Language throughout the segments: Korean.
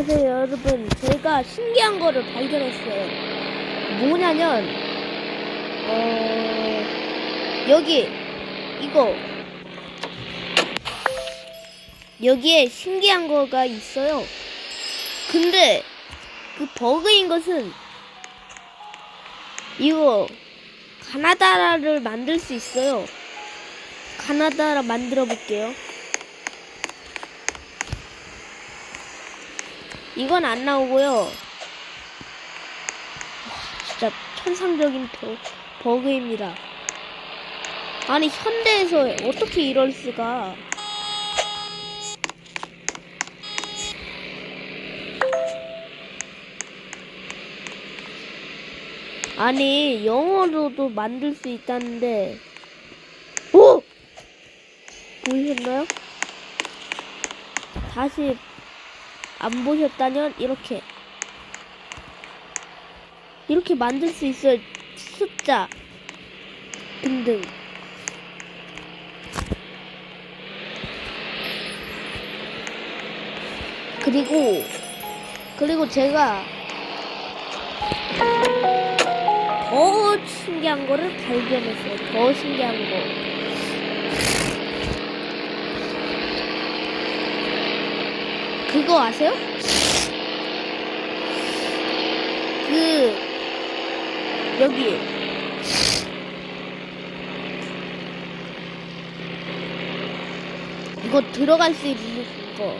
안녕하세요 여러분. 제가 신기한 거를 발견했어요. 뭐냐면 어 여기 이거. 여기에 신기한 거가 있어요. 근데 그 버그인 것은 이거 가나다라를 만들 수 있어요. 가나다라 만들어 볼게요 이건 안 나오고요. 와, 진짜 천상적인 버, 버그입니다. 아니 현대에서 어떻게 이럴 수가? 아니 영어로도 만들 수 있다는데 오 보이셨나요? 다시 안 보셨다면 이렇게. 이렇게 만들 수 있어요. 숫자. 등등. 그리고 그리고 제가 더 신기한 거를 발견했어요. 더 신기한 거 그거 아세요? 그 여기 이거 들어갈 수 있는 거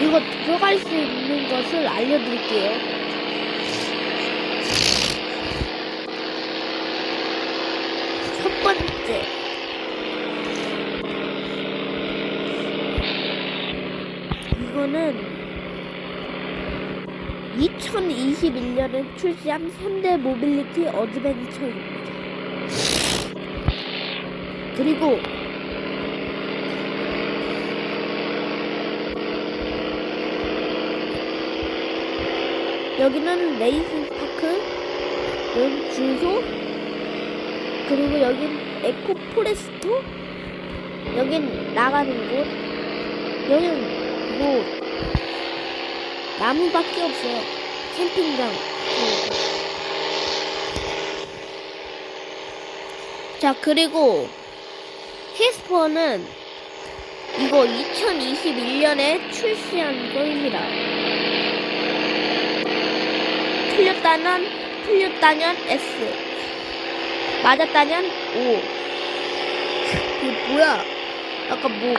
이거 들어갈 수 있는 것을 알려드릴게요. 이거는 2021년에 출시한 현대 모빌리티 어드벤처입니다. 그리고 여기는 레이싱 파크, 여기 주소, 그리고 여긴 에코 포레스토, 여긴 나가는 곳, 여긴 뭐 나무밖에 없어요. 캠핑장. 자, 그리고 캐스퍼는 이거 2021년에 출시한 거입니다. 틀렸다면, 틀렸다면 S. 맞았다면 O. 이게 뭐야? 약간 뭐,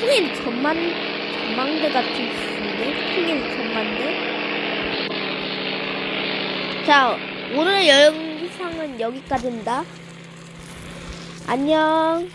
통일 전만, 전망대 같은데? 통일 전망대? 자, 오늘 영상은 여기까지입니다. 안녕.